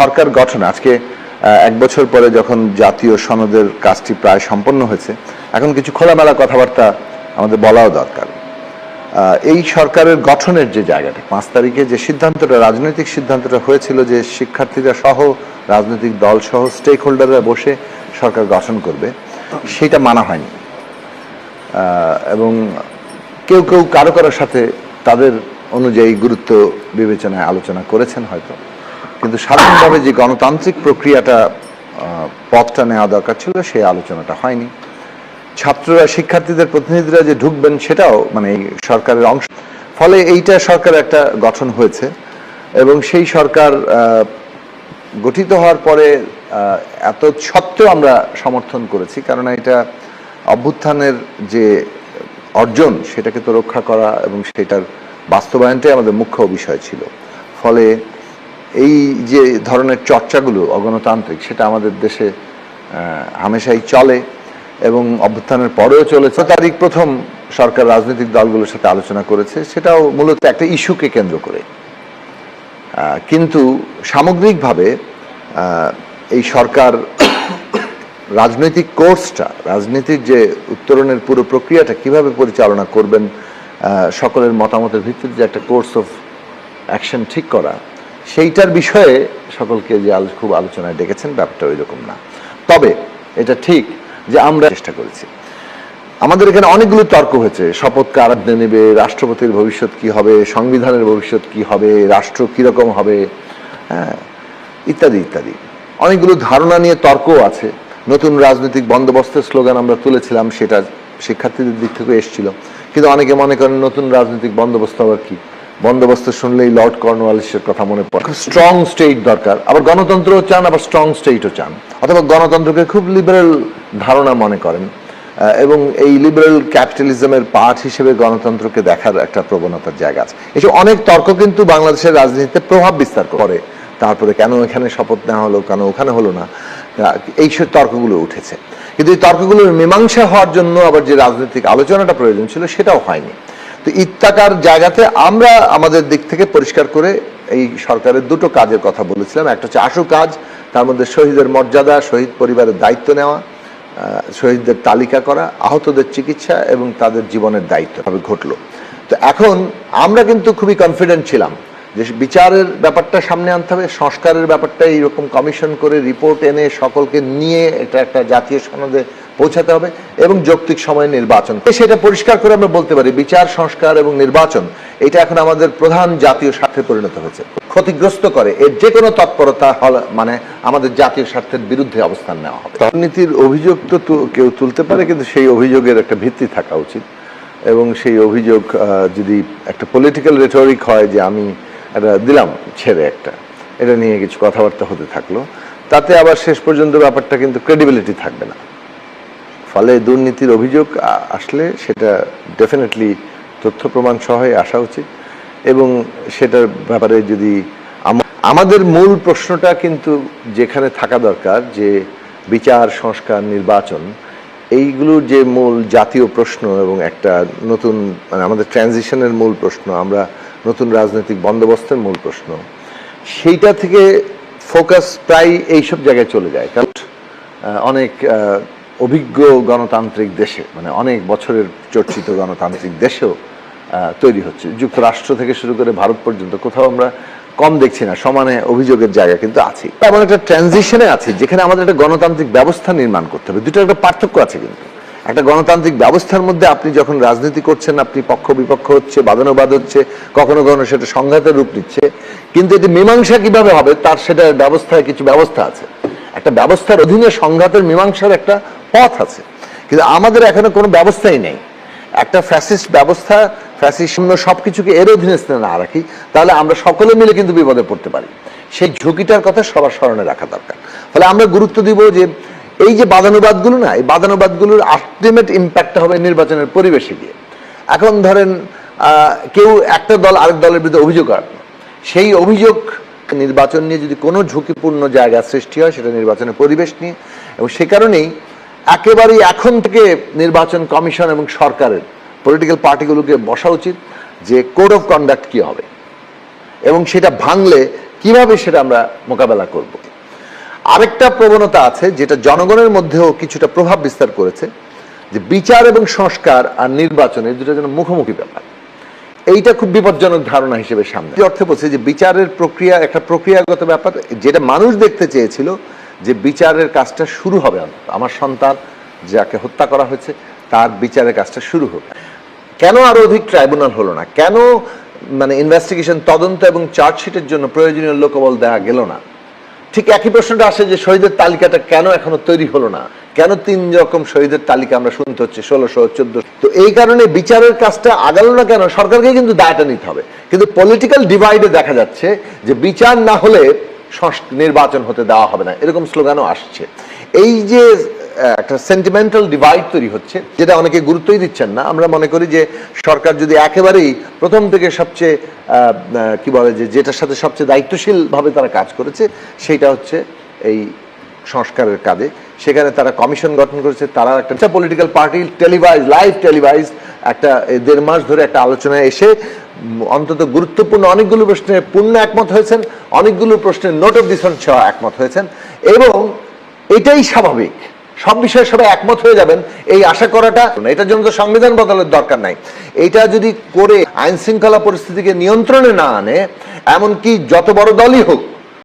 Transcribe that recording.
সরকার গঠন, আজকে এক বছর পরে যখন জাতীয় সনদের কাজটি প্রায় সম্পন্ন হয়েছে, এখন কিছু খোলামেলা কথাবার্তা আমাদের বলাও দরকার। এই সরকারের গঠনের যে জায়গাটা, পাঁচ তারিখে যে সিদ্ধান্তটা, রাজনৈতিক সিদ্ধান্তটা হয়েছিল যে শিক্ষার্থীরা সহ, রাজনৈতিক দল সহ স্টেক হোল্ডাররা বসে সরকার গঠন করবে, সেটা মানা হয়নি। এবং কেউ কেউ কারও কারোর সাথে তাদের অনুযায়ী গুরুত্ব বিবেচনায় আলোচনা করেছেন হয়তো। কিন্তু সাধারণভাবে যে গণতান্ত্রিক প্রক্রিয়াটা পথটা নেওয়া দরকার ছিল, সেই আলোচনাটা হয়নি। ছাত্ররা, শিক্ষার্থীদের প্রতিনিধিরা যে ঢুকবেন, সেটাও মানে এই সরকারের অংশ। ফলে এইটা সরকার একটা গঠন হয়েছে এবং সেই সরকার গঠিত হওয়ার পরে এত সত্ত্বেও আমরা সমর্থন করেছি। কারণ এটা অভ্যুত্থানের যে অর্জন, সেটাকে তো রক্ষা করা এবং সেটার বাস্তবায়নটাই আমাদের মুখ্য বিষয় ছিল। ফলে এই যে ধরনের চর্চাগুলো অগণতান্ত্রিক, সেটা আমাদের দেশে হামেশাই চলে এবং অভ্যুত্থানের পরেও চলেছে। তারিখ প্রথম সরকার রাজনৈতিক দলগুলোর সাথে আলোচনা করেছে, সেটাও মূলত একটা ইস্যুকে কেন্দ্র করে। কিন্তু সামগ্রিকভাবে এই সরকার রাজনৈতিক কোর্সটা, রাজনীতির যে উত্তরণের পুরো প্রক্রিয়াটা কীভাবে পরিচালনা করবেন সকলের মতামতের ভিত্তিতে যে একটা কোর্স অফ অ্যাকশন ঠিক করা সেইটার বিষয়ে সকলকে যে খুব আলোচনায় ডেকেছেন, ব্যাপারটা ওই রকম না। তবে এটা ঠিক যে আমরা চেষ্টা করেছি। আমাদের এখানে অনেকগুলো তর্ক হয়েছে। শপথ কার নেবে, রাষ্ট্রপতির ভবিষ্যৎ কি হবে, সংবিধানের ভবিষ্যৎ কি হবে, রাষ্ট্র কীরকম হবে হ্যাঁ ইত্যাদি ইত্যাদি। অনেকগুলো ধারণা নিয়ে তর্কও আছে। নতুন রাজনৈতিক বন্দোবস্তের স্লোগান আমরা তুলেছিলাম, সেটা শিক্ষার্থীদের দিক থেকে এসেছিল। কিন্তু অনেকে মনে করেন নতুন রাজনৈতিক বন্দোবস্ত আবার কি? বন্দোবস্ত শুনলেই লর্ড কর্নওয়ালিসের কথা মনে পড়ে। স্ট্রং স্টেট দরকার। আবার গণতন্ত্রও চান, আবার স্ট্রং স্টেটও চান। অথবা গণতন্ত্রকে খুব লিবারেল ধারণা মনে করেন। এবং এই লিবারেল ক্যাপিটালিজমের পার্ট হিসেবে গণতন্ত্রকে দেখার একটা প্রবণতার জায়গা আছে। এসব অনেক তর্ক কিন্তু বাংলাদেশের রাজনীতিতে প্রভাব বিস্তার করে। তারপরে কেন এখানে শপথ নেওয়া হলো, কেন ওখানে হলো না এইসব তর্কগুলো উঠেছে। কিন্তু এই তর্কগুলোর মীমাংসা হওয়ার জন্য আবার যে রাজনৈতিক আলোচনাটা প্রয়োজন ছিল, সেটাও হয়নি। তো ইত্তাকার জায়গাতে আমরা আমাদের দিক থেকে পরিষ্কার করে এই সরকারের দুটো কাজের কথা বলেছিলাম। একটা হচ্ছে আশু কাজ, তার মধ্যে শহীদের মর্যাদা, শহীদ পরিবারের দায়িত্ব নেওয়া শহীদদের তালিকা করা, আহতদের চিকিৎসা এবং তাদের জীবনের দায়িত্ব। ঘটল। তো এখন আমরা কিন্তু খুবই কনফিডেন্ট ছিলাম যে বিচারের ব্যাপারটা সামনে আনতে হবে, সংস্কারের ব্যাপারটা এইরকম কমিশন করে রিপোর্ট এনে সকলকে নিয়ে এটা একটা জাতীয় সনদে পৌঁছাতে হবে এবং যৌক্তিক সময়ে নির্বাচন। সেটা পরিষ্কার করে আমরা বলতে পারি, বিচার, সংস্কার এবং নির্বাচন, এটা এখন আমাদের প্রধান জাতীয় স্বার্থে পরিণত হয়েছে। ক্ষতিগ্রস্ত করে, এর যে কোনো তৎপরতা হল মানে আমাদের জাতীয় স্বার্থের বিরুদ্ধে অবস্থান নেওয়া হবে। দুর্নীতির অভিযোগ তো কেউ তুলতে পারে, কিন্তু সেই অভিযোগের একটা ভিত্তি থাকা উচিত। এবং সেই অভিযোগ যদি একটা পলিটিক্যাল রেটরিক হয় যে আমি একটা দিলাম ছেড়ে একটা। এটা নিয়ে কিছু কথাবার্তা হতে থাকল। তাতে আবার শেষ পর্যন্ত ব্যাপারটা কিন্তু ক্রেডিবিলিটি থাকবে না। ফলে দুর্নীতির অভিযোগ আসলে সেটা ডেফিনেটলি তথ্য প্রমাণ সহই আসা উচিত। এবং সেটার ব্যাপারে যদি আমাদের মূল প্রশ্নটা কিন্তু যেখানে থাকা দরকার যে বিচার, সংস্কার, নির্বাচন এইগুলোর যে মূল জাতীয় প্রশ্ন এবং একটা নতুন মানে আমাদের ট্রানজিশনের মূল প্রশ্ন আমরা নতুন রাজনৈতিক বন্দোবস্তের মূল প্রশ্ন। সেইটা থেকে ফোকাস প্রায় এইসব জায়গায় চলে যায়। কারণ অনেক অভিজ্ঞ গণতান্ত্রিক দেশে মানে অনেক বছরের চর্চিত গণতান্ত্রিক দেশেও তৈরি হচ্ছে। যুক্তরাষ্ট্র থেকে শুরু করে ভারত পর্যন্ত কোথাও আমরা কম দেখছি না, সমানে অভিযোগের জায়গা কিন্তু আছে এমন একটা ট্রানজিশনে আছে, যেখানে আমাদের একটা গণতান্ত্রিক ব্যবস্থা নির্মাণ করতে হবে। দুটো একটা পার্থক্য আছে কিন্তু। একটা গণতান্ত্রিক ব্যবস্থার মধ্যে আপনি যখন রাজনীতি করছেন, আপনি পক্ষ বিপক্ষ হচ্ছে, বাদানুবাদ হচ্ছে, কখনো কখনো সেটা সংঘাতের রূপ নিচ্ছে, কিন্তু এটি মীমাংসা কীভাবে হবে তার সেটা ব্যবস্থায় কিছু ব্যবস্থা আছে। একটা ব্যবস্থার অধীনে সংঘাতের মীমাংসার একটা পথ আছে। কিন্তু আমাদের এখনও কোনো ব্যবস্থাই নেই। একটা ফ্যাসিস্ট ব্যবস্থা, ফ্যাসিস্ট সবকিছুকে এর অধীনে না রাখি, তাহলে আমরা সকলে মিলে কিন্তু বিপদে পড়তে পারি। সেই ঝুঁকিটার কথা সবার স্মরণে রাখা দরকার। ফলে আমরা গুরুত্ব দিব যে এই যে বাদানুবাদগুলো না, এই বাদানুবাদগুলোর আলটিমেট ইম্প্যাক্টটা হবে নির্বাচনের পরিবেশে গিয়ে। এখন ধরেন কেউ একটা দল আরেক দলের বিরুদ্ধে অভিযোগ রাখল সেই অভিযোগ নির্বাচন নিয়ে যদি কোনো ঝুঁকিপূর্ণ জায়গা সৃষ্টি হয়, সেটা নির্বাচনের পরিবেশ নিয়ে। এবং সে কারণেই একেবারেই এখন থেকে নির্বাচন কমিশন এবং সরকারের পলিটিক্যাল পার্টিগুলোকে বসা উচিত যে কোড অফ কন্ডাক্ট কি হবে। এবং সেটা ভাঙলে কীভাবে সেটা আমরা মোকাবেলা করব। আরেকটা প্রবণতা আছে, যেটা জনগণের মধ্যেও কিছুটা প্রভাব বিস্তার করেছে, যে বিচার এবং সংস্কার আর নির্বাচন এই দুটো যেন মুখোমুখি ব্যাপার। এইটা খুব বিপজ্জনক ধারণা হিসেবে সামনে এই অর্থে বলছে যে বিচারের প্রক্রিয়া, একটা প্রক্রিয়াগত ব্যাপার, যেটা মানুষ দেখতে চেয়েছিল যে বিচারের কাজটা শুরু হবে আমার সন্তান যাকে হত্যা করা হয়েছে, তার বিচারের কাজটা শুরু হবে। কেন আরও অধিক ট্রাইব্যুনাল হলো না? কেন মানে ইনভেস্টিগেশন তদন্ত এবং চার্জশিটের জন্য প্রয়োজনীয় লোকবল দেওয়া গেল না? ঠিক একই প্রশ্নটা আসে যে শহীদের তালিকাটা কেন এখনও তৈরি হলো না? কেন তিন রকম শহীদের তালিকা আমরা শুনতে হচ্ছে? ষোলোশো চোদ্দ তো এই কারণে বিচারের কাজটা আগালো না কেন? সরকারকে কিন্তু দায়টা নিতে হবে। কিন্তু পলিটিক্যাল ডিভাইডে দেখা যাচ্ছে যে বিচার না হলে নির্বাচন হতে দেওয়া হবে না। এরকম স্লোগানও আসছে। এই যে একটা সেন্টিমেন্টাল ডিভাইড তৈরি হচ্ছে, যেটা অনেকে গুরুত্বই দিচ্ছেন না। আমরা মনে করি যে সরকার যদি একেবারেই প্রথম থেকে সবচেয়ে কি বলে যে যেটার সাথে সবচেয়ে দায়িত্বশীলভাবে তারা কাজ করেছে, সেইটা হচ্ছে এই সংস্কারের কাজে। সেখানে তারা কমিশন গঠন করেছে, তারা একটা political party televise live televise একটা দেড় মাস ধরে একটা আলোচনায় এসে অন্তত গুরুত্বপূর্ণ অনেকগুলো প্রশ্নে পূর্ণ একমত হয়েছেন, অনেকগুলো প্রশ্নে নোট অফ ডিসন একমত হয়েছেন। এবং এটাই স্বাভাবিক সব বিষয়ে সবাই একমত হয়ে যাবেন, এই আশা করাটা এটার জন্য তো সংবিধান বদলের দরকার নাই। এটা যদি করে আইন শৃঙ্খলা পরিস্থিতিকে নিয়ন্ত্রণে না আনে, এমনকি যত বড় দলই হোক